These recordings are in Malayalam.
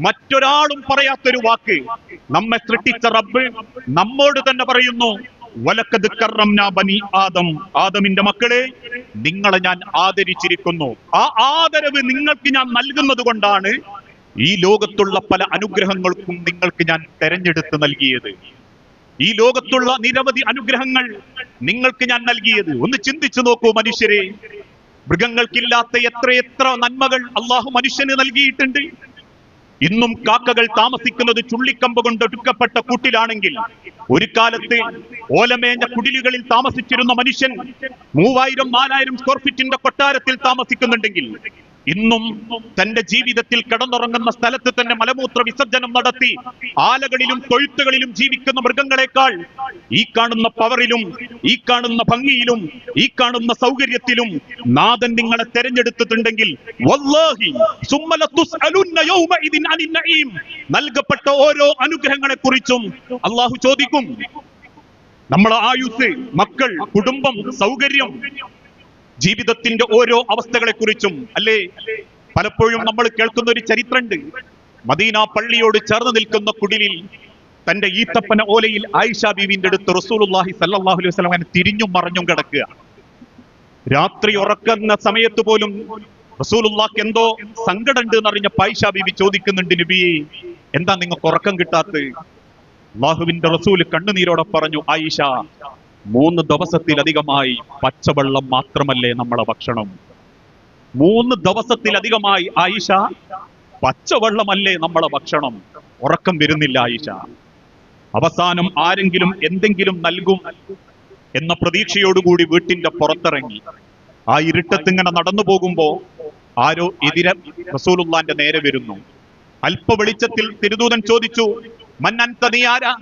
മറ്റൊരാളും പറയാത്തൊരു വാക്ക്. നമ്മെ സൃഷ്ടിച്ച റബ്ബ് നമ്മോട് തന്നെ പറയുന്നു വലക്കത് ബനി ആദം. ആദമിന്റെ മക്കളെ നിങ്ങളെ ഞാൻ ആദരിച്ചിരിക്കുന്നു. ആ ആദരവ് നിങ്ങൾക്ക് ഞാൻ നൽകുന്നത് കൊണ്ടാണ് ഈ ലോകത്തുള്ള പല അനുഗ്രഹങ്ങൾക്കും നിങ്ങൾക്ക് ഞാൻ തെരഞ്ഞെടുത്ത് നൽകിയത്. ഈ ലോകത്തുള്ള നിരവധി അനുഗ്രഹങ്ങൾ നിങ്ങൾക്ക് ഞാൻ നൽകിയത്. ഒന്ന് ചിന്തിച്ചു നോക്കൂ മനുഷ്യരെ. മൃഗങ്ങൾക്കില്ലാത്ത എത്രയെത്ര നന്മകൾ അള്ളാഹു മനുഷ്യന് നൽകിയിട്ടുണ്ട്. ഇന്നും കാക്കകൾ താമസിക്കുന്നത് ചുള്ളിക്കമ്പ് കൊണ്ട് ഒടുക്കപ്പെട്ട കൂട്ടിലാണെങ്കിൽ ഒരു കാലത്ത് ഓലമേഞ്ഞ കുടിലുകളിൽ താമസിച്ചിരുന്ന മനുഷ്യൻ മൂവായിരം നാലായിരം സ്ക്വയർ ഫീറ്റിന്റെ കൊട്ടാരത്തിൽ താമസിക്കുന്നുണ്ടെങ്കിൽ ഇന്നും തന്റെ ജീവിതത്തിൽ കിടന്നുറങ്ങുന്ന സ്ഥലത്ത് തന്നെ മലമൂത്ര വിസർജനം നടത്തി ആലകളിലും തൊഴുത്തുകളിലും ജീവിക്കുന്ന മൃഗങ്ങളെക്കാൾ ഈ കാണുന്ന പവറിലും ഈ കാണുന്ന ഭംഗിയിലും ഈ കാണുന്ന സൗകര്യത്തിലും നാഥൻ നിങ്ങളെ തെരഞ്ഞെടുത്തിട്ടുണ്ടെങ്കിൽ. നൽകപ്പെട്ട ഓരോ അനുഗ്രഹങ്ങളെ കുറിച്ചും അള്ളാഹു ചോദിക്കും നമ്മളെ ആയുസ് മക്കൾ കുടുംബം സൗകര്യം ജീവിതത്തിന്റെ ഓരോ അവസ്ഥകളെ കുറിച്ചും അല്ലേ? പലപ്പോഴും നമ്മൾ കേൾക്കുന്ന ഒരു ചരിത്രമുണ്ട് മദീന പള്ളിയോട് ചേർന്ന് നിൽക്കുന്ന കുടിലിൽ തന്റെ ഈത്തപ്പന ഓലയിൽ ആയിഷ ബീവിന്റെ അടുത്ത് റസൂലുള്ളാഹി സല്ലല്ലാഹു അലൈഹി വസല്ലം തിരിഞ്ഞും മറഞ്ഞും കിടക്കുക. രാത്രി ഉറക്കുന്ന സമയത്ത് പോലും റസൂലുല്ലാക്ക് എന്തോ സങ്കടമുണ്ട് എന്നറിഞ്ഞ പായിഷ ബീവി ചോദിക്കുന്നുണ്ട് നബിയെ എന്താ നിങ്ങൾക്ക് ഉറക്കം കിട്ടാത്തത്? അള്ളാഹുവിന്റെ റസൂൽ കണ്ണുനീരോടെ പറഞ്ഞു ആയിഷ മൂന്ന് ദിവസത്തിലധികമായി പച്ചവെള്ളം മാത്രമല്ലേ നമ്മളെ ഭക്ഷണം? മൂന്ന് ദിവസത്തിലധികമായി ആയിഷ പച്ചവെള്ളമല്ലേ നമ്മളെ ഭക്ഷണം? ഉറക്കം വരുന്നില്ല ആയിഷ. അവസാനം ആരെങ്കിലും എന്തെങ്കിലും നൽകും എന്ന പ്രതീക്ഷയോടുകൂടി വീട്ടിന്റെ പുറത്തിറങ്ങി. ആ ഇരുട്ടത്ത് ഇങ്ങനെ നടന്നു പോകുമ്പോ ആരോ എതിരെ റസൂലുള്ളാന്റെ നേരെ വരുന്നു. അല്പ വെളിച്ചത്തിൽ തിരുദൂതൻ ചോദിച്ചു മന്നൻ ആരാ?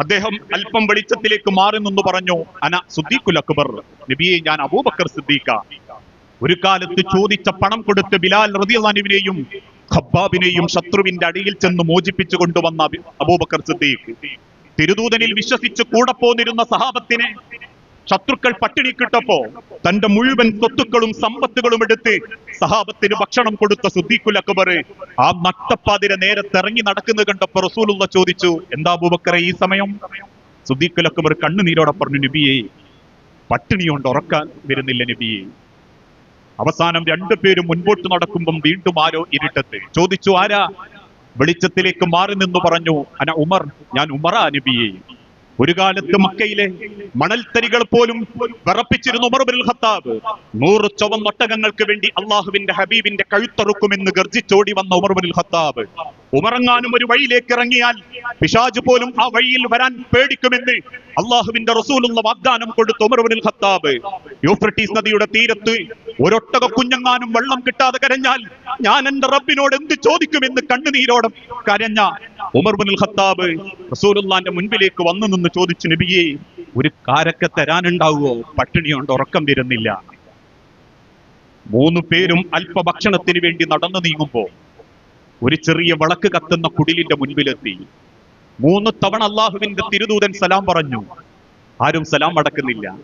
അദ്ദേഹം അല്പം വെളിച്ചത്തിലേക്ക് മാറി പറഞ്ഞു അന സുദ്ദീഖുൽ അക്ബർ നബിയെ ഞാൻ അബൂബക്കർ സിദ്ദീഖ. ഒരു കാലത്ത് ചോദിച്ച പണം കൊടുത്ത് ബിലാൽ റതിയുള്ളാനുവിനെയും ഖബ്ബാബിനെയും ശത്രുവിന്റെ അടിയിൽ ചെന്ന് മോചിപ്പിച്ചു കൊണ്ടുവന്ന അബൂബക്കർ സിദ്ദീഖ്. തിരുദൂതനിൽ വിശ്വസിച്ച് കൂടെ പോന്നിരുന്ന സഹാബത്തിനെ ശത്രുക്കൾ പട്ടിണി കിട്ടപ്പോ തന്റെ മുഴുവൻ സ്വത്തുക്കളും സമ്പത്തുകളും എടുത്ത് സഹാബത്തിന് ഭക്ഷണം കൊടുത്ത സുദ്ദീഖുൽ അക്ബർ ആ നട്ടപ്പാതിരെ നേരെ തെറങ്ങി നടക്കുന്നത് കണ്ടപ്പോ റസൂലുള്ള ചോദിച്ചു എന്താ അബൂബക്കറെ ഈ സമയം? സുദ്ദീഖുൽ അക്ബർ കണ്ണുനീരോടെ പറഞ്ഞു നബിയെ പട്ടിണി കൊണ്ട് ഉറക്കാൻ വരുന്നില്ല നബിയെ. അവസാനം രണ്ടുപേരും മുൻപോട്ട് നടക്കുമ്പം വീണ്ടും ആരോ ഇരുട്ടത്ത് ചോദിച്ചു ആരാ? വെളിച്ചത്തിലേക്ക് മാറി നിന്ന് പറഞ്ഞു അന ഉമർ ഞാൻ ഉമറാ നബിയെ. ഒരു കാലത്ത് മക്കയിലെ മണൽത്തരികൾ പോലും വിറപ്പിച്ചിരുന്നു ഉമർ ബിൻ ഖത്താബ്. നൂറ് ചുവന്നൊട്ടകങ്ങൾക്ക് വേണ്ടി അള്ളാഹുവിന്റെ ഹബീബിന്റെ കഴുത്തറുക്കുമെന്ന് ഗർജിച്ചോടി വന്ന ഉമർ ബിൻ ഖത്താബ്. ഉമറങ്ങാനും ഒരു വഴിയിലേക്ക് ഇറങ്ങിയാൽ പിശാജ് പോലും ആ വഴിയിൽ വരാൻ പേടിക്കുമെന്ന് അള്ളാഹുവിന്റെ റസൂലുള്ള വാഗ്ദാനം കൊടുത്തു ഉമർ ബിൻ ഖത്താബ്. യൂഫ്രട്ടീസ് നദിയുടെ തീരത്ത് ഒരൊട്ടക കുഞ്ഞങ്ങാനും വെള്ളം കിട്ടാതെ കരഞ്ഞാൽ ഞാൻ എന്റെ റബ്ബിനോട് എന്ത് ചോദിക്കുമെന്ന് കണ്ണുനീരോടെ കരഞ്ഞ ഉമർ ഹത്താബ് ഖത്താബ് റസൂലുള്ളാന്റെ മുൻപിലേക്ക് വന്നു നിന്ന് ചോദിച്ചു നബിയെ ഒരു കാരക്ക തരാനുണ്ടാവുമോ പട്ടിണിയോണ്ട് ഉറക്കം വരുന്നില്ല. മൂന്ന് പേരും അല്പ ഭക്ഷണത്തിന് വേണ്ടി നടന്നു നീങ്ങുമ്പോ ഒരു ചെറിയ വിളക്ക് കത്തുന്ന കുടിലിന്റെ മുൻപിലെത്തി. മൂന്ന് തവണ അള്ളാഹുവിന്റെ തിരുദൂതൻ സലാം പറഞ്ഞു. ആരും സലാം അടക്കുന്നില്ല.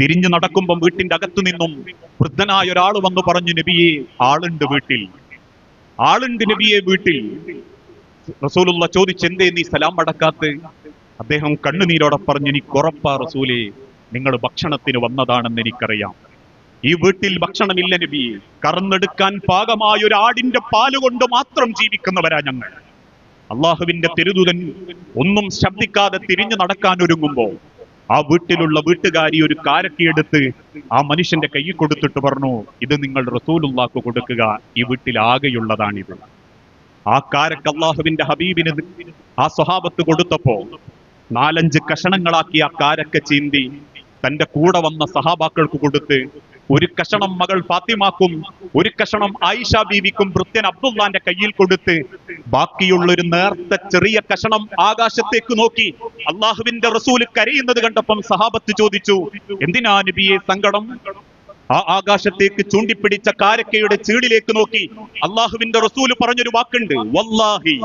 തിരിഞ്ഞു നടക്കുമ്പോൾ വീട്ടിന്റെ അകത്തു നിന്നും വൃദ്ധനായ ഒരാൾ വന്നു പറഞ്ഞു നബിയെ ആളുണ്ട് വീട്ടിൽ. ആളുണ്ട് നബിയെ വീട്ടിൽ. റസൂലുള്ള ചോദിച്ചെന്തേ നീ സലാം അടക്കാത്ത അദ്ദേഹം കണ്ണുനീരോടെ പറഞ്ഞു എനിക്ക് ഉറപ്പാ റസൂലേ നിങ്ങൾ ഭക്ഷണത്തിന് വന്നതാണെന്ന് എനിക്കറിയാം. ഈ വീട്ടിൽ ഭക്ഷണമില്ല നബി. കറന്നെടുക്കാൻ പാകമായ ഒരു ആടിന്റെ പാൽ കൊണ്ട് മാത്രം ജീവിക്കുന്നവരാ ഞങ്ങൾ. അള്ളാഹുവിന്റെ തിരുദൂതൻ ഒന്നും ശബ്ദിക്കാതെ തിരിഞ്ഞു നടക്കാൻ ഒരുങ്ങുമ്പോ ആ വീട്ടിലുള്ള വീട്ടുകാരി ഒരു കാരക്കിയെടുത്ത് ആ മനുഷ്യന്റെ കൈ കൊടുത്തിട്ട് പറഞ്ഞു ഇത് നിങ്ങൾ റസൂലുള്ളാക്ക് കൊടുക്കുക. ഈ വീട്ടിൽ ആകെയുള്ളതാണിത്. ആ കാരക്ക് അള്ളാഹുവിന്റെ ഹബീബിന് ആ സ്വഭാവത്ത് കൊടുത്തപ്പോ നാലഞ്ച് കഷണങ്ങളാക്കി ആ കാരക്ക ചീന്തി തന്റെ കൂടെ വന്ന സഹാബാക്കൾക്ക് കൊടുത്ത് ഒരു കഷണം മകൾ ഫാത്തിമാക്കും ഒരു കഷണം ആയിഷ ബീവിക്കും ഭൃത്യൻ അബ്ദുള്ളാന്റെ കയ്യിൽ കൊടുത്ത് ബാക്കിയുള്ള ഒരു നേർത്ത ചെറിയ കഷണം ആകാശത്തേക്ക് നോക്കി. അള്ളാഹുവിന്റെ റസൂൽ കരയുന്നത് കണ്ടപ്പം സഹാബത്ത് ചോദിച്ചു എന്തിനാ നബിയെ സങ്കടം? ആ ആകാശത്തേക്ക് ചൂണ്ടിപ്പിടിച്ച കാരക്കയുടെ ചീടിലേക്ക് നോക്കി. അള്ളാഹുവിന്റെ റസൂൽ പറഞ്ഞൊരു വാക്കുണ്ട് വല്ലാഹി.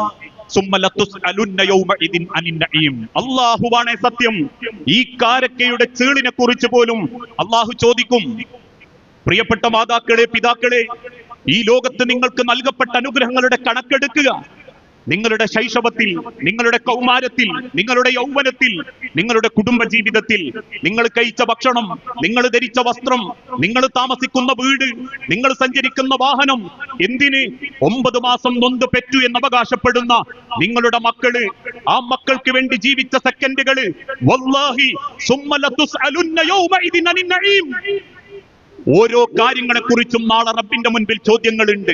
അള്ളാഹുവാണേ സത്യം. ഈ കാരക്കയുടെ ചീളിനെ കുറിച്ച് പോലും അള്ളാഹു ചോദിക്കും. പ്രിയപ്പെട്ട മാതാക്കളെ പിതാക്കളെ ഈ ലോകത്ത് നിങ്ങൾക്ക് നൽകപ്പെട്ട അനുഗ്രഹങ്ങളുടെ കണക്കെടുക്കുക നിങ്ങളുടെ ശൈശവത്തിൽ നിങ്ങളുടെ കൗമാരത്തിൽ നിങ്ങളുടെ യൗവനത്തിൽ നിങ്ങളുടെ കുടുംബ ജീവിതത്തിൽ നിങ്ങൾ കഴിച്ച ഭക്ഷണം നിങ്ങൾ ധരിച്ച വസ്ത്രം നിങ്ങൾ താമസിക്കുന്ന വീട് നിങ്ങൾ സഞ്ചരിക്കുന്ന വാഹനം എന്തിന് ഒമ്പത് മാസം നൊന്ത് പെറ്റു എന്ന് അവകാശപ്പെടുന്ന നിങ്ങളുടെ മക്കൾ ആ മക്കൾക്ക് വേണ്ടി ജീവിച്ച സെക്കൻഡുകൾ വല്ലാഹി. ഓരോ കാര്യങ്ങളെ കുറിച്ചും നാളെ റബ്ബിന്റെ മുൻപിൽ ചോദ്യങ്ങളുണ്ട്.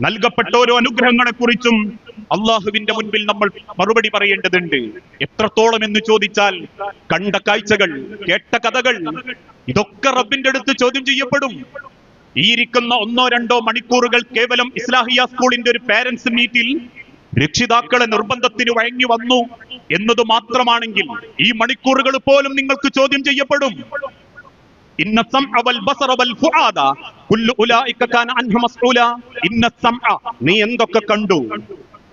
നൽകപ്പെട്ട ഓരോ അനുഗ്രഹങ്ങളെ കുറിച്ചും അള്ളാഹുവിന്റെ മുൻപിൽ നമ്മൾ മറുപടി പറയേണ്ടതുണ്ട്. എത്രത്തോളം എന്ന് ചോദിച്ചാൽ കണ്ട കാഴ്ചകൾ കേട്ട കഥകൾ ഇതൊക്കെ റബ്ബിന്റെ അടുത്ത് ചോദ്യം ചെയ്യപ്പെടും. ഈ ഇരിക്കുന്ന ഒന്നോ രണ്ടോ മണിക്കൂറുകൾ കേവലം ഇസ്ലാഹിയ സ്കൂളിന്റെ ഒരു പേരൻസ് മീറ്റിൽ രക്ഷിതാക്കളെ നിർബന്ധത്തിന് വഴങ്ങി വന്നു എന്നത് മാത്രമാണെങ്കിൽ ഈ മണിക്കൂറുകൾ പോലും നിങ്ങൾക്ക് ചോദ്യം ചെയ്യപ്പെടും. ഇന്ന വൽ ബസറ വൽ ഫുആദ കുല്ലു ഉലൈക കാന അൻഹു മസ്ഊല ഇന്ന നീ എന്തൊക്കെ കണ്ടു?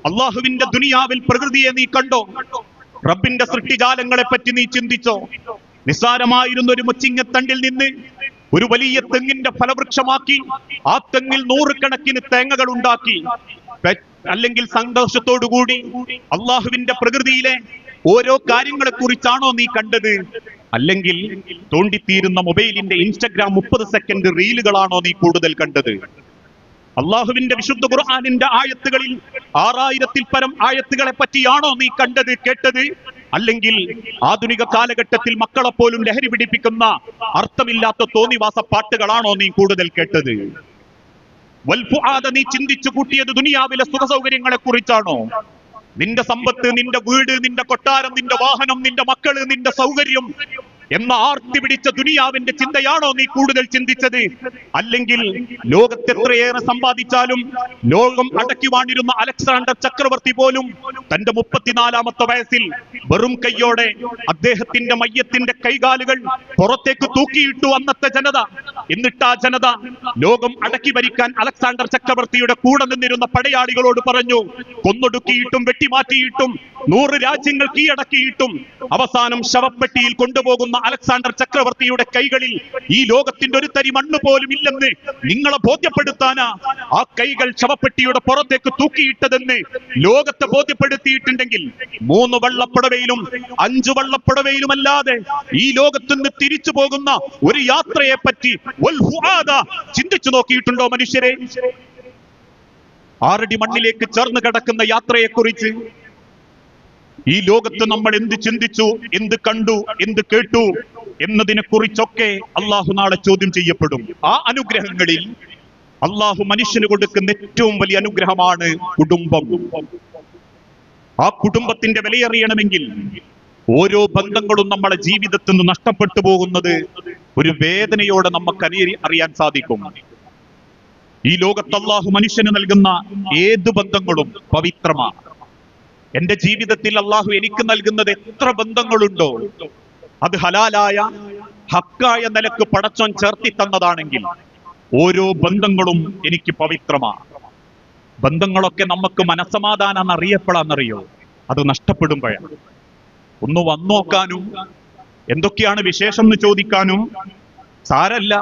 അള്ളാഹുവിന്റെ ദുനിയാവിൽ പ്രകൃതിയെ നീ കണ്ടോ? റബ്ബിന്റെ സൃഷ്ടിജാലങ്ങളെ പറ്റി നീ ചിന്തിച്ചോ? നിസ്സാരമായിരുന്ന ഒരു മുച്ചിങ്ങത്തണ്ടിൽ നിന്ന് ഒരു വലിയ തെങ്ങിന്റെ ഫലവൃക്ഷമാക്കി ആ തെങ്ങിൽ നൂറുകണക്കിന് തേങ്ങകൾ ഉണ്ടാക്കി അല്ലെങ്കിൽ സന്തോഷത്തോടുകൂടി അള്ളാഹുവിന്റെ പ്രകൃതിയിലെ ഓരോ കാര്യങ്ങളെ കുറിച്ചാണോ നീ കണ്ടത്? അല്ലെങ്കിൽ തോണ്ടിത്തീരുന്ന മൊബൈലിന്റെ ഇൻസ്റ്റഗ്രാം മുപ്പത് സെക്കൻഡ് റീലുകളാണോ നീ കൂടുതൽ കണ്ടത്? അള്ളാഹുവിന്റെ വിശുദ്ധ ഖുർആാനിന്റെ ആയത്തുകളിൽ ആറായിരത്തിൽ പരം ആയത്തുകളെ പറ്റിയാണോ നീ കണ്ടത് കേട്ടത്? അല്ലെങ്കിൽ ആധുനിക കാലഘട്ടത്തിൽ മക്കളെ പോലും ലഹരി പിടിപ്പിക്കുന്ന അർത്ഥമില്ലാത്ത തോന്നിവാസ പാട്ടുകളാണോ നീ കൂടുതൽ കേട്ടത്? വൽഫുആദ നീ ചിന്തിച്ചു കൂട്ടിയത് ദുനിയാവിലെ സുഖ സൗകര്യങ്ങളെ കുറിച്ചാണോ? നിന്റെ സമ്പത്ത് നിന്റെ വീട് നിന്റെ കൊട്ടാരം നിന്റെ വാഹനം നിന്റെ മക്കൾ നിന്റെ സൗകര്യം എന്ന ആർത്തി പിടിച്ച ദുനിയാവിന്റെ ചിന്തയാണോ നീ കൂടുതൽ ചിന്തിച്ചത്? അല്ലെങ്കിൽ ലോകത്തെത്രയേറെ സമ്പാദിച്ചാലും ലോകം അടക്കി വാണിരുന്ന അലക്സാണ്ടർ ചക്രവർത്തി പോലും തന്റെ മുപ്പത്തിനാലാമത്തെ വയസ്സിൽ വെറും കൈയോടെ അദ്ദേഹത്തിന്റെ മയ്യത്തിന്റെ കൈകാലുകൾ പുറത്തേക്ക് തൂക്കിയിട്ടു അന്നത്തെ ജനത. എന്നിട്ട് ആ ജനത ലോകം അടക്കി ഭരിക്കാൻ അലക്സാണ്ടർ ചക്രവർത്തിയുടെ കൂടെ നിന്നിരുന്ന പടയാളികളോട് പറഞ്ഞു കൊന്നൊടുക്കിയിട്ടും വെട്ടിമാറ്റിയിട്ടും നൂറ് രാജ്യങ്ങൾ കീഴടക്കിയിട്ടും അവസാനം ശവപ്പെട്ടിയിൽ കൊണ്ടുപോകുന്ന അലക്സാണ്ടർ ചക്രവർത്തിയുടെ കൈകളിൽ ഈ ലോകത്തിന്റെ ഒരു തരി മണ്ണ് പോലും ഇല്ലെന്ന് നിങ്ങളെ ബോധ്യപ്പെടുത്താനാ ആ കൈകൾ ശവപ്പെട്ടിയുടെ പുറത്തേക്ക് തൂക്കിയിട്ടതെന്ന് ലോകത്തെ ബോധ്യപ്പെടുത്തിയിട്ടുണ്ടെങ്കിൽ മൂന്ന് വള്ളപ്പുടവയിലും അഞ്ചു വള്ളപ്പുടവയിലുമല്ലാതെ ഈ ലോകത്തുനിന്ന് തിരിച്ചു പോകുന്ന ഒരു യാത്രയെ പറ്റി ചിന്തിച്ചു നോക്കിയിട്ടുണ്ടോ മനുഷ്യരെ? ആറടി മണ്ണിലേക്ക് ചേർന്ന് കിടക്കുന്ന യാത്രയെക്കുറിച്ച് ഈ ലോകത്ത് നമ്മൾ എന്ത് ചിന്തിച്ചു എന്ത് കണ്ടു എന്ത് കേട്ടു എന്നതിനെ കുറിച്ചൊക്കെ അള്ളാഹു നാളെ ചോദ്യം ചെയ്യപ്പെടും. ആ അനുഗ്രഹങ്ങളിൽ അള്ളാഹു മനുഷ്യന് കൊടുക്കുന്ന ഏറ്റവും വലിയ അനുഗ്രഹമാണ് കുടുംബം. ആ കുടുംബത്തിന്റെ വിലയറിയണമെങ്കിൽ ഓരോ ബന്ധങ്ങളും നമ്മളെ ജീവിതത്തിൽ നിന്ന് നഷ്ടപ്പെട്ടു പോകുന്നത് ഒരു വേദനയോടെ നമുക്ക് അനി അറിയാൻ സാധിക്കും. ഈ ലോകത്ത് അള്ളാഹു മനുഷ്യന് നൽകുന്ന ഏത് ബന്ധങ്ങളും പവിത്രമാണ്. എന്റെ ജീവിതത്തിൽ അള്ളാഹു എനിക്ക് നൽകുന്നത് എത്ര ബന്ധങ്ങളുണ്ടോ? അത് ഹലാലായ ഹക്കായ നിലയ്ക്ക് പടച്ചോൻ ചേർത്തി തന്നതാണെങ്കിൽ ഓരോ ബന്ധങ്ങളും എനിക്ക് പവിത്രമാണ്. ബന്ധങ്ങളൊക്കെ നമുക്ക് മനസ്സമാധാനം അറിയപ്പെടാന്നറിയോ? അത് നഷ്ടപ്പെടുമ്പോഴാണ്. ഒന്ന് വന്നോക്കാനും എന്തൊക്കെയാണ് വിശേഷം എന്ന് ചോദിക്കാനും സാരല്ല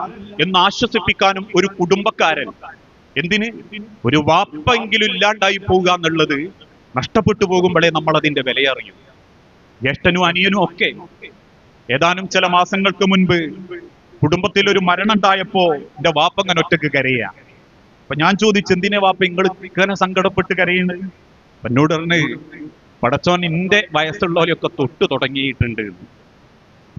എന്ന് ആശ്വസിപ്പിക്കാനും ഒരു കുടുംബക്കാരൻ എന്തിന്? ഒരു വാപ്പെങ്കിലും ഇല്ലാണ്ടായി പോവുക എന്നുള്ളത് നഷ്ടപ്പെട്ടു പോകുമ്പോഴേ നമ്മൾ അതിന്റെ വിലയറിയും. ജ്യേഷ്ഠനും അനിയനും ഒക്കെ ഏതാനും ചില മാസങ്ങൾക്ക് മുൻപ് കുടുംബത്തിൽ ഒരു മരണം ഉണ്ടായപ്പോ എന്റെ വാപ്പ അങ്ങനെ ഒറ്റയ്ക്ക് കരയാ. അപ്പൊ ഞാൻ ചോദിച്ചു എന്തിനെ വാപ്പ നിങ്ങൾ ഇങ്ങനെ സങ്കടപ്പെട്ട് കരയുന്നത് എന്നോട് പറഞ്ഞ് പടച്ചോൻ എന്റെ വയസ്സുള്ളവരെയൊക്കെ തൊട്ട് തുടങ്ങിയിട്ടുണ്ട്.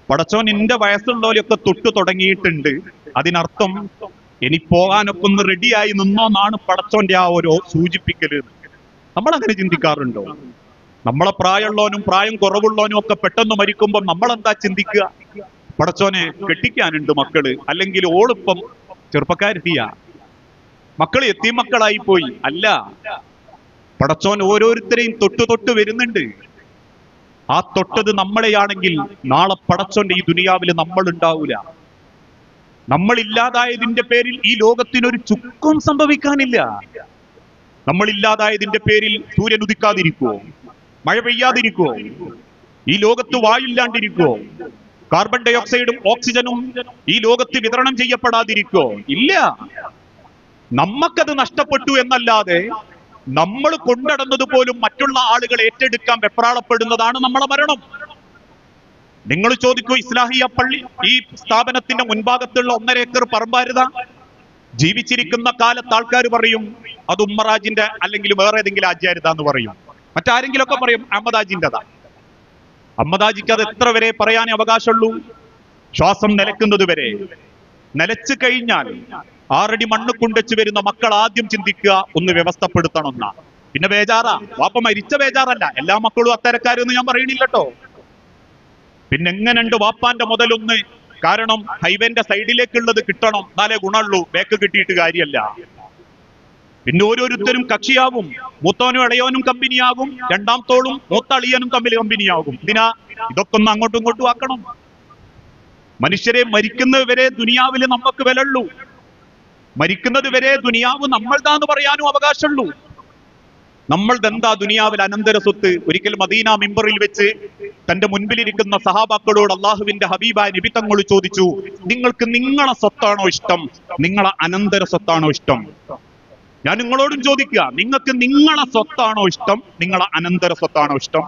പടച്ചോൻ എന്റെ വയസ്സുള്ളവരെയൊക്കെ തൊട്ട് തുടങ്ങിയിട്ടുണ്ട്. അതിനർത്ഥം ഇനി പോകാനൊക്കെ ഒന്ന് റെഡിയായി നിന്നോന്നാണ് പടച്ചോന്റെ ആ ഒരു സൂചിപ്പിക്കൽ. നമ്മൾ അങ്ങനെ ചിന്തിക്കാറുണ്ടോ? നമ്മളെ പ്രായമുള്ളവനും പ്രായം കുറവുള്ളവനും ഒക്കെ പെട്ടെന്ന് മരിക്കുമ്പോൾ നമ്മൾ എന്താ ചിന്തിക്കുക? പടച്ചോനെ കെട്ടിക്കാനുണ്ട് മക്കൾ. അല്ലെങ്കിൽ ഓളിപ്പം ചെറുപ്പക്കാരെത്തിയ മക്കൾ എത്തി മക്കളായി പോയി. അല്ല. പടച്ചോൻ ഓരോരുത്തരെയും തൊട്ടു തൊട്ട് വരുന്നുണ്ട്. ആ തൊട്ടത് നമ്മളെയാണെങ്കിൽ നാളെ പടച്ചോന്റെ ഈ ദുനിയാവിൽ നമ്മൾ ഉണ്ടാവൂല നമ്മൾ ഇല്ലാതായതിന്റെ പേരിൽ ഈ ലോകത്തിനൊരു ചുക്കും സംഭവിക്കാനില്ല. നമ്മൾ ഇല്ലാതായതിന്റെ പേരിൽ സൂര്യൻ ഉദിക്കാതിരിക്കുവോ? മഴ പെയ്യാതിരിക്കുവോ? ഈ ലോകത്ത് വായില്ലാണ്ടിരിക്കുവോ? കാർബൺ ഡൈ ഓക്സൈഡും ഓക്സിജനും ഈ ലോകത്ത് വിതരണം ചെയ്യപ്പെടാതിരിക്കോ ഇല്ല. നമ്മക്കത് നഷ്ടപ്പെട്ടു എന്നല്ലാതെ നമ്മൾ കൊണ്ടടന്നത് പോലും മറ്റുള്ള ആളുകൾ ഏറ്റെടുക്കാൻ വെപ്രാളപ്പെടുന്നതാണ് നമ്മളെ മരണം. നിങ്ങൾ ചോദിക്കൂ ഇസ്ലാഹിയ പള്ളി ഈ സ്ഥാപനത്തിന്റെ മുൻഭാഗത്തുള്ള ഒന്നര ഏക്കർ പറമ്പാരുത? ജീവിച്ചിരിക്കുന്ന കാലത്ത് ആൾക്കാർ പറയും അത് ഉമ്മറാജിന്റെ അല്ലെങ്കിൽ വേറെ ഏതെങ്കിലും ആചാര്യതാന്ന് പറയും. മറ്റാരെങ്കിലും ഒക്കെ പറയും അഹമ്മദാജിന്റെതാ അഹമ്മദാജിക്ക് അത് എത്ര വരെ പറയാൻ അവകാശമുള്ളൂ? ശ്വാസം നിലക്കുന്നത് വരെ. നിലച്ചു കഴിഞ്ഞാൽ ആറടി മണ്ണ് കൊണ്ടുവച്ച് വരുന്ന മക്കൾ ആദ്യം ചിന്തിക്കുക ഒന്ന് വ്യവസ്ഥപ്പെടുത്തണമെന്ന. പിന്നെ ബേജാറാ. വാപ്പ മരിച്ച ബേജാറല്ല. എല്ലാ മക്കളും അത്തരക്കാരെന്ന് ഞാൻ പറയണില്ലട്ടോ. പിന്നെ എങ്ങനെയുണ്ട് വാപ്പാന്റെ മുതലൊന്ന് കാരണം ഹൈവേന്റെ സൈഡിലേക്കുള്ളത് കിട്ടണം എന്നാലേ ഗുണമുള്ളൂ. ബേക്ക് കിട്ടിയിട്ട് കാര്യമല്ല. പിന്നെ ഓരോരുത്തരും കക്ഷിയാകും മൂത്തോനും ഇളയോനും കമ്പനിയാകും. രണ്ടാമത്തോളും മൂത്തളിയനും തമ്മിൽ കമ്പനിയാകും. ഇതിനാ ഇതൊക്കെ ഒന്ന് അങ്ങോട്ടും ഇങ്ങോട്ടും ആക്കണം. മനുഷ്യരെ മരിക്കുന്നത് വരെ ദുനിയാവിൽ നമുക്ക് വിലയുള്ളൂ. മരിക്കുന്നത് വരെ ദുനിയാവ് നമ്മൾതാന്ന് പറയാനും അവകാശമുള്ളൂ. നമ്മൾതെന്താ ദുനിയാവിൽ അനന്തര സ്വത്ത്? ഒരിക്കൽ മദീന മിമ്പറിൽ വെച്ച് തന്റെ മുൻപിലിരിക്കുന്ന സഹാബാക്കളോട് അള്ളാഹുവിന്റെ ഹബീബായ നിബിത്തങ്ങൾ തങ്ങൾ ചോദിച്ചു നിങ്ങൾക്ക് നിങ്ങളെ സ്വത്താണോ ഇഷ്ടം? നിങ്ങളെ അനന്തര സ്വത്താണോ ഇഷ്ടം? ഞാൻ നിങ്ങളോടും ചോദിക്കുക നിങ്ങൾക്ക് നിങ്ങളെ സ്വത്താണോ ഇഷ്ടം? നിങ്ങളെ അനന്തര സ്വത്താണോ ഇഷ്ടം?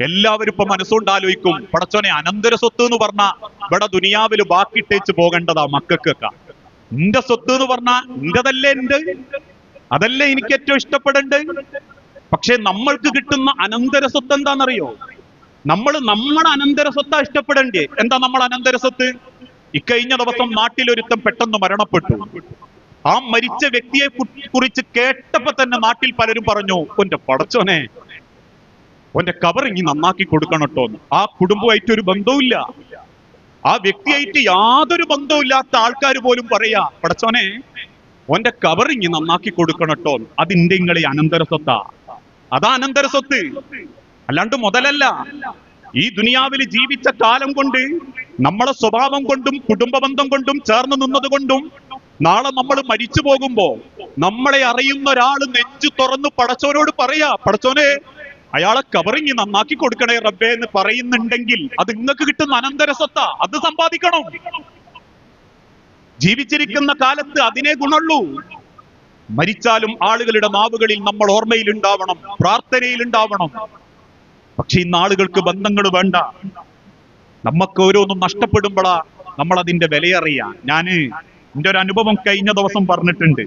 എല്ലാവരും ഇപ്പൊ മനസ്സുകൊണ്ട് ആലോചിക്കും പടച്ചോനെ അനന്തര സ്വത്ത് എന്ന് പറഞ്ഞ ഇവിടെ ദുനിയാവിൽ ബാക്കിട്ടേച്ച് പോകേണ്ടതാ മക്കൾക്കൊക്കെ. നിന്റെ സ്വത്ത് എന്ന് പറഞ്ഞാ നിന്റെതല്ലേ എന്റെ അതല്ലേ എനിക്ക് ഏറ്റവും ഇഷ്ടപ്പെടേണ്ടത്? പക്ഷെ നമ്മൾക്ക് കിട്ടുന്ന അനന്തര സ്വത്ത് എന്താണെന്നറിയോ? നമ്മൾ നമ്മുടെ അനന്തര സ്വത്താ ഇഷ്ടപ്പെടേണ്ടേ എന്താ നമ്മൾ അനന്തര സ്വത്ത്? ഇക്കഴിഞ്ഞ ദിവസം നാട്ടിലൊരുത്തം പെട്ടെന്ന് മരണപ്പെട്ടു. ആ മരിച്ച വ്യക്തിയെ കുറിച്ച് കേട്ടപ്പോ തന്നെ നാട്ടിൽ പലരും പറഞ്ഞു ഒന്റെ പടച്ചോനെ ഓന്റെ കവർ ഇനി നന്നാക്കി കൊടുക്കണം ആ കുടുംബമായിട്ട് ഒരു ബന്ധവുമില്ല. ആ വ്യക്തിയായിട്ട് യാതൊരു ബന്ധവുമില്ലാത്ത ആൾക്കാർ പോലും പറയാ പടച്ചോനെ ഓന്റെ കവറിങ് നന്നാക്കി കൊടുക്കണട്ടോ അതിന്റെ ഇങ്ങളെ അനന്തര സ്വത്താ. അതാ അനന്തര സ്വത്ത്. അല്ലാണ്ട് മുതലല്ല. ഈ ദുനിയാവിൽ ജീവിച്ച കാലം കൊണ്ട് നമ്മളെ സ്വഭാവം കൊണ്ടും കുടുംബബന്ധം കൊണ്ടും ചേർന്ന് നിന്നത് കൊണ്ടും നാളെ നമ്മൾ മരിച്ചു പോകുമ്പോ നമ്മളെ അറിയുന്ന ഒരാൾ നെഞ്ചു തുറന്ന് പടച്ചോനോട് പറയാ പടച്ചോനെ അയാളെ കവറിങ് നന്നാക്കി കൊടുക്കണേ റബ്ബേ എന്ന് പറയുന്നുണ്ടെങ്കിൽ അത് നിങ്ങൾക്ക് കിട്ടുന്ന അനന്തര സ്വത്താ. അത് സമ്പാദിക്കണം. ജീവിച്ചിരിക്കുന്ന കാലത്ത് അതിനെ ഗുണുള്ളൂ. മരിച്ചാലും ആളുകളുടെ നാവുകളിൽ നമ്മൾ ഓർമ്മയിൽ ഉണ്ടാവണം പ്രാർത്ഥനയിൽ ഉണ്ടാവണം പക്ഷെ ഇന്ന് ആളുകൾക്ക് ബന്ധങ്ങൾ വേണ്ട. നമുക്ക് ഓരോന്നും നഷ്ടപ്പെടുമ്പോഴാ നമ്മൾ അതിന്റെ വിലയറിയാ. ഞാൻ എന്റെ ഒരു അനുഭവം കഴിഞ്ഞ ദിവസം പറഞ്ഞിട്ടുണ്ട്.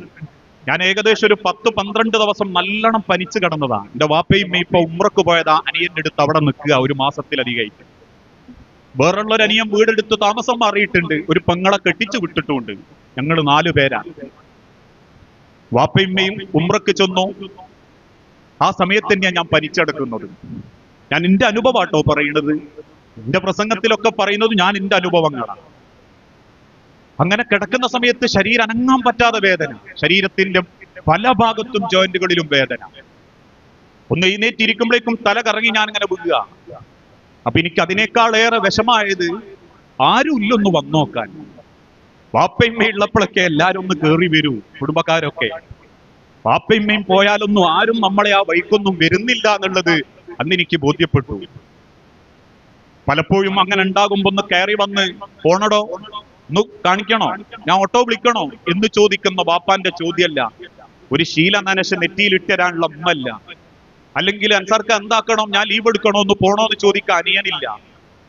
ഞാൻ ഏകദേശം ഒരു പത്ത് പന്ത്രണ്ട് ദിവസം നല്ലോണം പനിച്ചു കിടന്നതാ. എന്റെ വാപ്പയും ഇപ്പൊ ഉമ്രക്ക് പോയതാ. അനിയന്റെ അടുത്ത് അവിടെ നിൽക്കുക. ഒരു മാസത്തിലധികമായിട്ട് വേറുള്ള ഒരു അനിയൻ വീടെടുത്ത് താമസം മാറിയിട്ടുണ്ട്. ഒരു പെങ്ങളെ കെട്ടിച്ചു വിട്ടിട്ടുണ്ട്. ഞങ്ങൾ നാലു പേരാ. വാപ്പയമ്മയും ഉമ്രക്ക് ചെന്നു. ആ സമയത്ത് തന്നെയാണ് ഞാൻ പനിച്ചെടുക്കുന്നത്. ഞാൻ എന്റെ അനുഭവാട്ടോ പറയുന്നത് എന്റെ പ്രസംഗത്തിലൊക്കെ പറയുന്നത് ഞാൻ എന്റെ അനുഭവങ്ങളാണ് അങ്ങനെ കിടക്കുന്ന സമയത്ത് ശരീരം അനങ്ങാൻ പറ്റാതെ വേദന. ശരീരത്തിന്റെ പല ഭാഗത്തും ജോയിന്റുകളിലും വേദന. ഒന്ന് എഴുന്നേറ്റിരിക്കുമ്പോഴേക്കും തല കറങ്ങി ഞാൻ ഇങ്ങനെ വീഴുക. അപ്പൊ എനിക്ക് അതിനേക്കാളേറെ വിഷമായത് ആരും ഇല്ലൊന്ന് വന്നോക്കാൻ. വാപ്പയമ്മയുള്ളപ്പോഴൊക്കെ എല്ലാരും ഒന്ന് കേറി വരൂ കുടുംബക്കാരൊക്കെ. വാപ്പയമ്മയും പോയാലൊന്നും ആരും നമ്മളെ ആ വൈക്കൊന്നും വരുന്നില്ല എന്നുള്ളത് അന്ന് എനിക്ക് ബോധ്യപ്പെട്ടു. പലപ്പോഴും അങ്ങനെ ഉണ്ടാകുമ്പോ ഒന്ന് കയറി വന്ന് പോണടോ ഒന്ന് കാണിക്കണോ? ഞാൻ ഓട്ടോ വിളിക്കണോ? എന്ന് ചോദിക്കുന്ന വാപ്പാന്റെ ചോദ്യമല്ല ഒരു ശീല നനശ നെറ്റിയിലിട്ടരാനുള്ള ഉമ്മല്ല. അല്ലെങ്കിൽ അൻസാർക്ക് എന്താക്കണം? ഞാൻ ലീവ് എടുക്കണോ ഒന്ന് പോണോ എന്ന് ചോദിക്കാൻ അനിയനില്ല.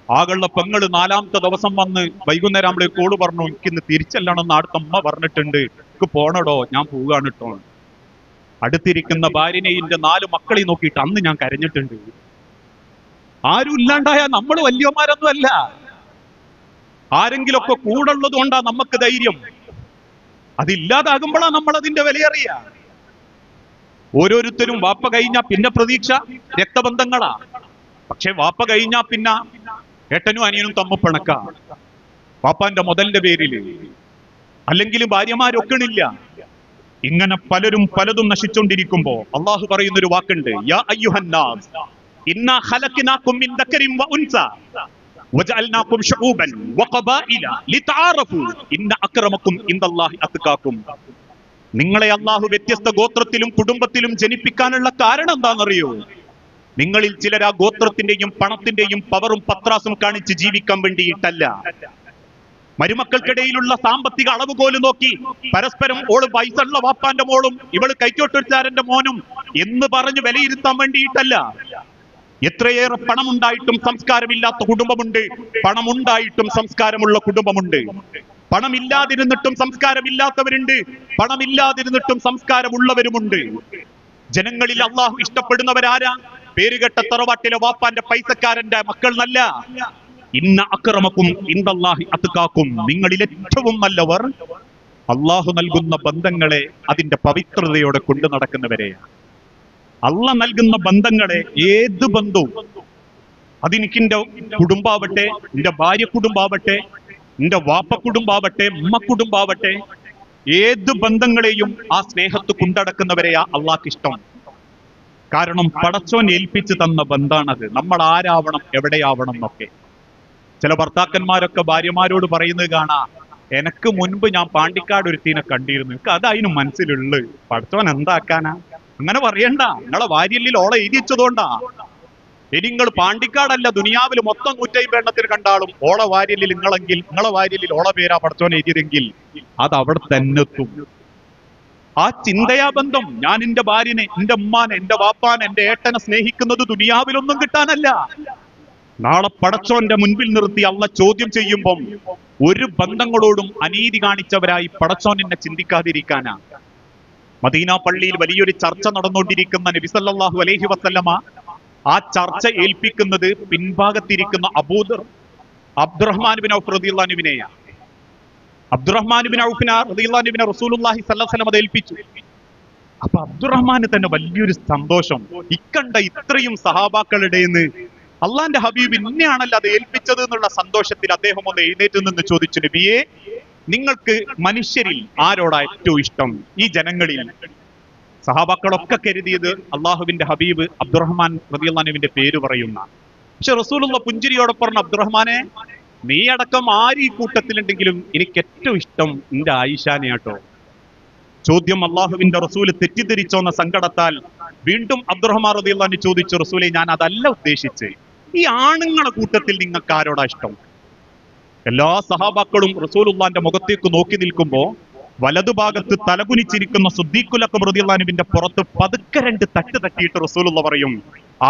ആകളുടെ പെങ്ങൾ നാലാമത്തെ ദിവസം വന്ന് വൈകുന്നേരം നമ്മളെ കോൾ പറഞ്ഞു എനിക്ക് ഇന്ന് തിരിച്ചല്ലണമെന്ന് അടുത്ത അമ്മ പറഞ്ഞിട്ടുണ്ട്. എനിക്ക് പോണടോ? ഞാൻ പോവുകയാണ് കേട്ടോ അടുത്തിരിക്കുന്ന ഭാര്യനെ എന്റെ നാല് മക്കളെ നോക്കിയിട്ട് അന്ന് ഞാൻ കരഞ്ഞിട്ടുണ്ട്. ആരും ഇല്ലാണ്ടായ നമ്മൾ വലിയമാരൊന്നും അല്ല ആരെങ്കിലൊക്കെ കൂടുള്ളത് കൊണ്ടാ നമുക്ക് ധൈര്യം. അതില്ലാതാകുമ്പോഴാ നമ്മൾ അതിന്റെ വിലയറിയ. ഓരോരുത്തരും വാപ്പ കഴിഞ്ഞ പിന്നെ പ്രതീക്ഷ രക്തബന്ധങ്ങളാ. പക്ഷെ വാപ്പ കഴിഞ്ഞ പിന്നെ ഏട്ടനും അനിയനും തമ്മ പിണക്ക. വാപ്പാന്റെ മുതലിന്റെ പേരിൽ അല്ലെങ്കിൽ ഭാര്യമാരൊക്കണില്ല. ഇങ്ങനെ പലരും പലതും നശിച്ചുകൊണ്ടിരിക്കുമ്പോ അള്ളാഹു പറയുന്ന ഒരു വാക്കുണ്ട് യാ ഖലഖനാകും മിൻ വ ഉൻസ ലിതആറഫു നിങ്ങളെ അള്ളാഹു വ്യത്യസ്ത ഗോത്രത്തിലും കുടുംബത്തിലും ജനിപ്പിക്കാനുള്ള കാരണം എന്താണെന്നറിയോ? നിങ്ങളിൽ ചിലർ ആ ഗോത്രത്തിന്റെയും പണത്തിന്റെയും പവറും പത്രാസും കാണിച്ച് ജീവിക്കാൻ വേണ്ടിയിട്ടല്ല. മരുമക്കൾക്കിടയിലുള്ള സാമ്പത്തിക അളവുകോൽ നോക്കി പരസ്പരം ഓൾ പൈസ ഉള്ള വാപ്പാന്റെ മോളും ഇവൾ കൈക്കോട്ടൊരുത്താരന്റെ മോനും എന്ന് പറഞ്ഞ് വിലയിരുത്താൻ വേണ്ടിയിട്ടല്ല. എത്രയേറെ പണമുണ്ടായിട്ടും സംസ്കാരമില്ലാത്ത കുടുംബമുണ്ട്. പണമുണ്ടായിട്ടും സംസ്കാരമുള്ള കുടുംബമുണ്ട്. പണമില്ലാതിരുന്നിട്ടും സംസ്കാരമില്ലാത്തവരുണ്ട്. പണമില്ലാതിരുന്നിട്ടും സംസ്കാരമുള്ളവരുമുണ്ട്. ജനങ്ങളിൽ അള്ളാഹു ഇഷ്ടപ്പെടുന്നവരാരാ? പേരുകെട്ട തറവാട്ടിലെ വാപ്പാന്റെ പൈസക്കാരന്റെ മക്കൾ നല്ല ഇന്ന അക്രമക്കും ഇന്ദല്ലാഹി അത്തുക്കാക്കും നിങ്ങളിൽ ഏറ്റവും നല്ലവർ അള്ളാഹു നൽകുന്ന ബന്ധങ്ങളെ അതിന്റെ പവിത്രതയോടെ കൊണ്ടു നടക്കുന്നവരെയാണ് അള്ള നൽകുന്ന ബന്ധങ്ങളെ ഏത് ബന്ധവും അതിനിക്കിന്റെ കുടുംബാവട്ടെ എന്റെ ഭാര്യ കുടുംബാവട്ടെ എന്റെ വാപ്പ കുടുംബാവട്ടെ ഉമ്മ കുടുംബാവട്ടെ ഏത് ബന്ധങ്ങളെയും ആ സ്നേഹത്ത് കൊണ്ടടക്കുന്നവരെയാ അള്ളാഹ്ക്ക് ഇഷ്ടം. കാരണം പടച്ചോൻ ഏൽപ്പിച്ചു തന്ന ബന്ധാണത്. നമ്മൾ ആരാവണം എവിടെയാവണം എന്നൊക്കെ. ചില ഭർത്താക്കന്മാരൊക്കെ ഭാര്യമാരോട് പറയുന്നത് കാണാ എനക്ക് മുൻപ് ഞാൻ പാണ്ടിക്കാട് ഒരുത്തിനെ കണ്ടിരുന്നു. എനിക്ക് അതായിരുന്നു മനസ്സിലുള്ളു. പടച്ചോൻ എന്താക്കാനാ? അങ്ങനെ പറയണ്ട. നിങ്ങളെ വാര്യല്ലിൽ ഓളെ എഴുതി വെച്ചതുകൊണ്ടാ. ഇനി നിങ്ങൾ പാണ്ടിക്കാടല്ല ദുനിയാവിൽ മൊത്തം നൂറ്റമ്പത് എണ്ണത്തിൽ കണ്ടാലും ഓള വാര്യലിൽ നിങ്ങളെങ്കിൽ നിങ്ങളെ വാര്യലിൽ ഓള പേരാ പടച്ചോൻ എഴുതിയതെങ്കിൽ അത് അവിടെ തന്നെ ആ ചിന്തയാ ബന്ധം ഞാൻ എന്റെ ഭാര്യനെ എന്റെ ഉമ്മാനെ എന്റെ വാപ്പാനെ എന്റെ ഏട്ടനെ സ്നേഹിക്കുന്നത് ദുനിയാവിലൊന്നും കിട്ടാനല്ല. നാളെ പടച്ചോന്റെ മുൻപിൽ നിർത്തി അള്ള ചോദ്യം ചെയ്യുമ്പം ഒരു ബന്ധങ്ങളോടും അനീതി കാണിച്ചവരായി പടച്ചോൻ എന്നെ ചിന്തിക്കാതിരിക്കാനാ. മദീന പള്ളിയിൽ വലിയൊരു ചർച്ച നടന്നുകൊണ്ടിരിക്കുന്ന നബിസല്ലാഹു അലൈഹി വസല്ലമ ആ ചർച്ച ഏൽപ്പിക്കുന്നത് പിൻഭാഗത്തിരിക്കുന്ന അബൂദർ അബ്ദുറഹ്മാൻ അബ്ദുറഹ്മാൻ ഏൽപ്പിച്ചു തന്നെ വലിയൊരു സന്തോഷം. ഇക്കണ്ട ഇത്രയും സഹാബാക്കളുടെ അള്ളാന്റെ ഹബീബ് ഇന്നെയാണല്ലോ അത് ഏൽപ്പിച്ചത് എന്നുള്ള സന്തോഷത്തിൽ അദ്ദേഹം ഒന്ന് എഴുന്നേറ്റ് നിന്ന് ചോദിച്ചു നബിയെ നിങ്ങൾക്ക് മനുഷ്യരിൽ ആരോടാ ഏറ്റവും ഇഷ്ടം? ഈ ജനങ്ങളിൽ സഹാബാക്കളൊക്കെ കരുതിയത് അള്ളാഹുവിന്റെ ഹബീബ് അബ്ദുറഹ്മാൻ റബിയുള്ളാനുവിന്റെ പേര് പറയുന്ന. പക്ഷെ റസൂലുള്ള പുഞ്ചിരിയോടെ പറഞ്ഞ അബ്ദുറഹ്മാനെ നീ അടക്കം ആര് ഈ കൂട്ടത്തിലുണ്ടെങ്കിലും എനിക്ക് ഏറ്റവും ഇഷ്ടം നിന്റെ ആയിഷാനെ കേട്ടോ ചോദ്യം അള്ളാഹുവിന്റെ റസൂൽ തെറ്റിദ്ധരിച്ചോ എന്ന സങ്കടത്താൽ വീണ്ടും അബ്ദുറഹ്മാൻ റബിയുള്ളാന് ചോദിച്ചു റസൂലെ ഞാൻ അതല്ല ഉദ്ദേശിച്ച്. ഈ ആണുങ്ങളെ കൂട്ടത്തിൽ നിങ്ങൾക്ക് ആരോടാ ഇഷ്ടം? എല്ലാ സഹാബാക്കളും റസൂലുള്ളാന്റെ മുഖത്തേക്ക് നോക്കി നിൽക്കുമ്പോ വലതുഭാഗത്ത് തലകുനിച്ചിരിക്കുന്ന സുദ്ദീഖുലക്കം റുദിയുള്ളാനുവിന്റെ പുറത്ത് പതുക്കെ രണ്ട് തട്ട് തട്ടിയിട്ട് റസൂലുള്ള പറയും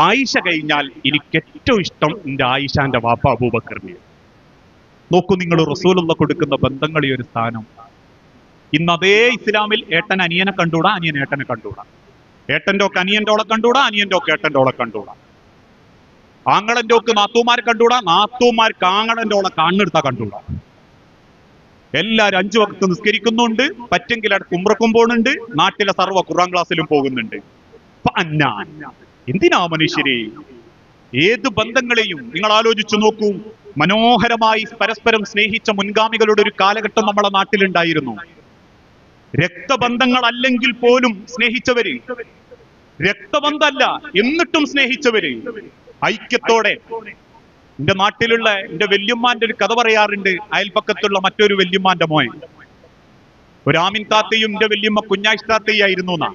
ആയിഷ കഴിഞ്ഞാൽ എനിക്ക് ഏറ്റവും ഇഷ്ടം എന്റെ ആയിഷാന്റെ വാപ്പ അബൂബക്കറിനെ നോക്കൂ നിങ്ങൾ റസൂലുള്ള കൊടുക്കുന്ന ബന്ധങ്ങളി ഒരു സ്ഥാനം. ഇന്ന് അതേ ഇസ്ലാമിൽ ഏട്ടൻ അനിയനെ കണ്ടൂടാ അനിയൻ ഏട്ടനെ കണ്ടൂടാ ഏട്ടന്റെ ഒക്കെ അനിയന്റെ ഓളെ കണ്ടൂടാ അനിയന്റെ ഒക്കെ ഏട്ടന്റെ ഓളെ കണ്ടൂടാ ആങ്ങളന്റെ ഒക്കെ നാത്തൂമാരെ കണ്ടൂടാ നാത്തൂമാർക്ക് ആങ്ങളന്റെ ഓളെ കാണുന്നെടുത്താ കണ്ടൂടാ എല്ലാരും അഞ്ചു വക്ത് നിസ്കരിക്കുന്നുണ്ട്. പറ്റെങ്കിൽ അടുത്ത് ഉമ്രക്കും പോകുന്നുണ്ട് നാട്ടിലെ സർവ ഖുറാൻ ക്ലാസ്സിലും പോകുന്നുണ്ട്. എന്തിനാ മനുഷ്യരെ? ഏത് ബന്ധങ്ങളെയും നിങ്ങൾ ആലോചിച്ചു നോക്കൂ. മനോഹരമായി പരസ്പരം സ്നേഹിച്ച മുൻഗാമികളുടെ ഒരു കാലഘട്ടം നമ്മുടെ നാട്ടിലുണ്ടായിരുന്നു. രക്തബന്ധങ്ങൾ അല്ലെങ്കിൽ പോലും സ്നേഹിച്ചവര്. രക്തബന്ധമല്ല എന്നിട്ടും സ്നേഹിച്ചവര്. ഐക്യത്തോടെ എന്റെ നാട്ടിലുള്ള എന്റെ വല്യമ്മാന്റെ ഒരു കഥ പറയാറുണ്ട്. അയൽപ്പക്കത്തുള്ള മറ്റൊരു വല്യമ്മാന്റെ മോൻ. ഒരു ആമിൻ താത്തയും എന്റെ വല്യമ്മ കുഞ്ഞാഴ്ച താത്തയും ആയിരുന്നു എന്നാ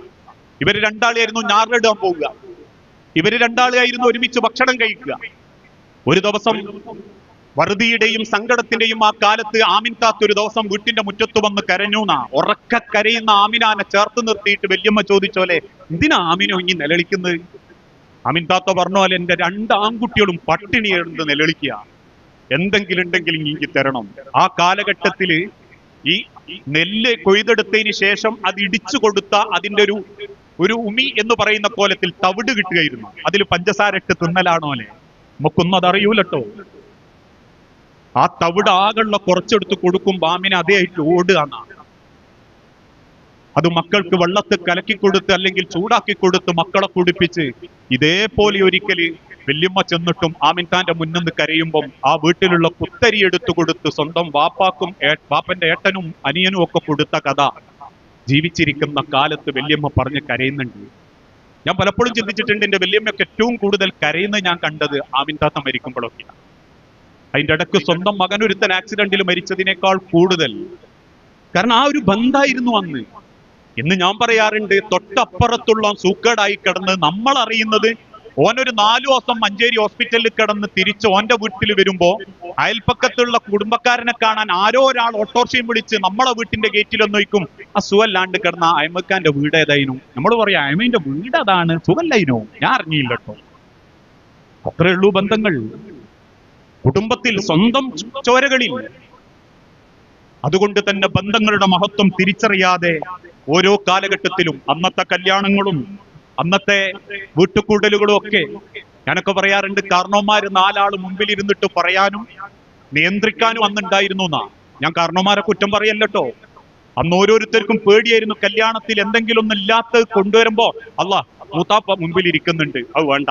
ഇവർ രണ്ടാളായിരുന്നു ഞാറിടാൻ പോവുക. ഇവർ രണ്ടാളായിരുന്നു ഒരുമിച്ച് ഭക്ഷണം കഴിക്കുക. ഒരു ദിവസം വറുതിയുടെയും സങ്കടത്തിന്റെയും ആ കാലത്ത് ആമിൻ താത്ത ഒരു ദിവസം വീട്ടിന്റെ മുറ്റത്ത് വന്ന് കരഞ്ഞു എന്നാ ഉറക്ക കരയുന്ന ആമിനാനെ ചേർത്ത് നിർത്തിയിട്ട് വല്യമ്മ ചോദിച്ചോലെ എന്തിനാ ആമിനോ ഇനി നിലവിളിക്കുന്നത്? അമിൻ താത്ത പറഞ്ഞ പോലെ എന്റെ രണ്ട് ആൺകുട്ടികളും പട്ടിണി എടുത്ത് നിലവിളിക്കുക. എന്തെങ്കിലും ഉണ്ടെങ്കിൽ എനിക്ക് തരണം. ആ കാലഘട്ടത്തിൽ ഈ നെല്ല് കൊയ്തെടുത്തതിന് ശേഷം അത് ഇടിച്ചു കൊടുത്ത അതിന്റെ ഒരു ഒരു ഉമി എന്ന് പറയുന്ന കോലത്തിൽ തവിട് കിട്ടുകയായിരുന്നു. അതിൽ പഞ്ചസാര ഇട്ട് തിന്നലാണോ അല്ലെ നമുക്കൊന്നും അതറിയൂലട്ടോ. ആ തവിട് ആകെയുള്ള കുറച്ചെടുത്ത് കൊടുക്കും ബാമിനെ അതേ ആയിട്ട് ഓടുകയാണ് അത് മക്കൾക്ക് വെള്ളത്ത് കലക്കി കൊടുത്ത് അല്ലെങ്കിൽ ചൂടാക്കി കൊടുത്ത് മക്കളെ കുടിപ്പിച്ച് ഇതേപോലെ ഒരിക്കൽ വല്യമ്മ ചെന്നിട്ടും ആമിൻഖാന്റെ മുന്നിന്ന് കരയുമ്പം ആ വീട്ടിലുള്ള കുത്തരി എടുത്തു കൊടുത്ത് സ്വന്തം വാപ്പാക്കും വാപ്പന്റെ ഏട്ടനും അനിയനും ഒക്കെ കൊടുത്ത കഥ ജീവിച്ചിരിക്കുന്ന കാലത്ത് വല്യമ്മ പറഞ്ഞ് കരയുന്നുണ്ട്. ഞാൻ പലപ്പോഴും ചിന്തിച്ചിട്ടുണ്ട് എന്റെ വല്യമ്മയൊക്കെ ഏറ്റവും കൂടുതൽ കരയുന്നത് ഞാൻ കണ്ടത് ആമിൻതാത്ത മരിക്കുമ്പോഴൊക്കെയാണ് അതിന്റെ ഇടയ്ക്ക് സ്വന്തം മകൻ ഒരുത്തൻ ആക്സിഡന്റിൽ മരിച്ചതിനേക്കാൾ കൂടുതൽ. കാരണം ആ ഒരു ബന്ധായിരുന്നു അന്ന്. എന്ന് ഞാൻ പറയാറുണ്ട് തൊട്ടപ്പുറത്തുള്ള സൂക്കേടായി കിടന്ന് നമ്മൾ അറിയുന്നത് ഓനൊരു നാലു ദിവസം മഞ്ചേരി ഹോസ്പിറ്റലിൽ കിടന്ന് തിരിച്ച് ഓന്റെ വീട്ടിൽ വരുമ്പോ അയൽപ്പക്കത്തുള്ള കുടുംബക്കാരനെ കാണാൻ ആരോ ഒരാൾ ഓട്ടോറിക്ഷയും വിളിച്ച് നമ്മളെ വീട്ടിന്റെ ഗേറ്റിലൊന്ന് വയ്ക്കും ആ സുഖല്ലാണ്ട് കിടന്ന അയമക്കാന്റെ വീട് ഏതായിരുന്നു നമ്മൾ പറയാം അയമന്റെ വീട് അതാണ് സുഖല്ലായിനോ? ഞാൻ അറിഞ്ഞില്ല കേട്ടോ. അത്രേ ഉള്ളൂ ബന്ധങ്ങൾ. കുടുംബത്തിൽ സ്വന്തം ചോരകളിൽ അതുകൊണ്ട് തന്നെ ബന്ധങ്ങളുടെ മഹത്വം തിരിച്ചറിയാതെ ഓരോ കാലഘട്ടത്തിലും അന്നത്തെ കല്യാണങ്ങളും അന്നത്തെ വീട്ടുകൂടലുകളും ഒക്കെ ഞാനൊക്കെ പറയാറുണ്ട് കാർണോമാര് മുമ്പിൽ ഇരുന്നിട്ട് പറയാനും നിയന്ത്രിക്കാനും അന്നുണ്ടായിരുന്നു എന്നാ. ഞാൻ കാർണോമാരെ കുറ്റം പറയല്ലോ അന്ന് ഓരോരുത്തർക്കും പേടിയായിരുന്നു കല്യാണത്തിൽ എന്തെങ്കിലും ഒന്നും ഇല്ലാത്തത് കൊണ്ടുവരുമ്പോ അല്ല മൂത്താപ്പ മുമ്പിൽ ഇരിക്കുന്നുണ്ട് അത് വേണ്ട.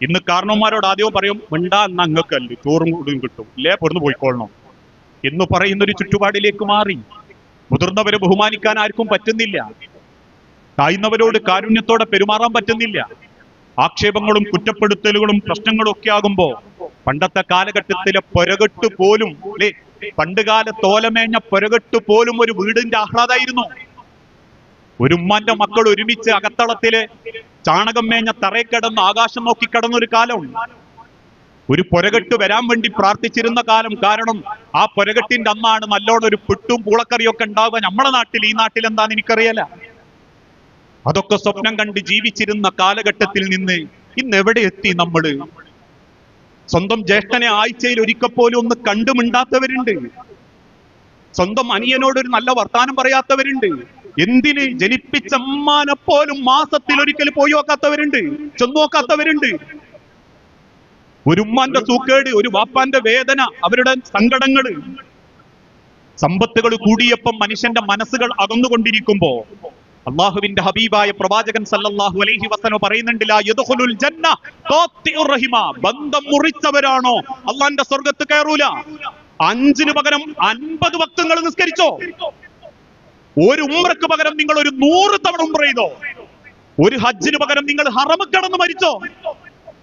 ഇന്ന് കാരണവന്മാരോട് ആദ്യവും പറയും വേണ്ട എന്ന അങ്ങക്കല്ലേ ചോറും കൂടും കിട്ടും. ഇല്ലേ പൊറന്ന് പോയിക്കൊള്ളണം എന്ന് പറയുന്നൊരു ചുറ്റുപാടിലേക്ക് മാറി. മുതിർന്നവരെ ബഹുമാനിക്കാൻ ആർക്കും പറ്റുന്നില്ല. താഴ്ന്നവരോട് കാരുണ്യത്തോടെ പെരുമാറാൻ പറ്റുന്നില്ല. ആക്ഷേപങ്ങളും കുറ്റപ്പെടുത്തലുകളും പ്രശ്നങ്ങളും ഒക്കെ ആകുമ്പോ പണ്ടത്തെ കാലഘട്ടത്തിലെ പൊരകെട്ട് പോലും അല്ലേ? പണ്ടുകാല തോലമേഞ്ഞ പൊരകെട്ട് പോലും ഒരു വീടിന്റെ ആഹ്ലാദായിരുന്നു. ഒരു ഉമ്മാന്റെ മക്കൾ ഒരുമിച്ച് അകത്തളത്തിൽ ചാണകം മേഞ്ഞ തറയിൽ കിടന്ന് ആകാശം നോക്കി കിടന്ന ഒരു കാലമുണ്ട് ഒരു പുരകെട്ട് വരാൻ വേണ്ടി പ്രാർത്ഥിച്ചിരുന്ന കാലം കാരണം ആ പുരകെട്ടിന്റെ അന്നാണ് നല്ലോണം ഒരു പുട്ടും പൂളക്കറിയൊക്കെ ഉണ്ടാവുക. നമ്മളെ നാട്ടിൽ ഈ നാട്ടിൽ എന്താന്ന് എനിക്കറിയല അതൊക്കെ സ്വപ്നം കണ്ട് ജീവിച്ചിരുന്ന കാലഘട്ടത്തിൽ നിന്ന് ഇന്ന് എവിടെ എത്തി നമ്മൾ? സ്വന്തം ജ്യേഷ്ഠനെ ആഴ്ചയിൽ ഒരിക്കൽ പോലും ഒന്ന് കണ്ടുമിണ്ടാത്തവരുണ്ട്. സ്വന്തം അനിയനോട് ഒരു നല്ല വർത്താനം പറയാത്തവരുണ്ട്. എന്തിന് ജനിപ്പിച്ച അമ്മാനെ പോലും മാസത്തിൽ ഒരിക്കൽ പോയി നോക്കാത്തവരുണ്ട്? ചെന്ന് നോക്കാത്തവരുണ്ട്. ഒരു ഉമ്മാന്റെ തൂക്കേട് ഒരു വാപ്പാന്റെ വേദന അവരുടെ സങ്കടങ്ങൾ. സമ്പത്തുകൾ കൂടിയപ്പം മനുഷ്യന്റെ മനസ്സുകൾ അകന്നുകൊണ്ടിരിക്കുമ്പോ അള്ളാഹുവിന്റെ ഹബീബായ പ്രവാചകൻ സല്ലല്ലാഹു അലൈഹി വസല്ലം പറയുന്നുണ്ടില്ല ബന്ധം മുറിച്ചവരാണോ? അള്ളാന്റെ സ്വർഗത്ത് കയറൂല. അഞ്ചിന് പകരം അൻപത് വക്തങ്ങൾ നിസ്കരിച്ചോ? ഒരു ഉമ്രക്ക് പകരം നിങ്ങൾ ഒരു നൂറ് തവണ ഉമ്ര ചെയ്തോ? ഒരു ഹജ്ജിന് പകരം നിങ്ങൾ ഹറമ കടന്ന് മരിച്ചോ?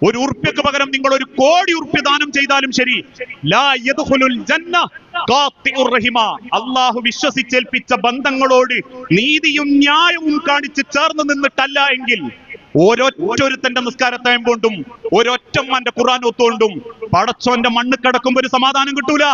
ഒരു ഉറുപ്പ്യക്ക് പകരം നിങ്ങൾ ഒരു കോടി ഉറുപ്പ്യ ദാനം ചെയ്താലും ശരി. അല്ലാഹു വിശ്വസിച്ചേൽപ്പിച്ച ബന്ധങ്ങളോട് നീതിയും ന്യായവും കാണിച്ച് ചേർന്ന് നിന്നിട്ടല്ല എങ്കിൽ ഓരോരുത്തന്റെ നിസ്കാരത്തായം കൊണ്ടും ഓരോറ്റമ്മാന്റെ ഖുർആൻ ഒത്തുകൊണ്ടും പടച്ചോന്റെ മണ്ണ് കിടക്കുമ്പോ ഒരു സമാധാനം കിട്ടൂല.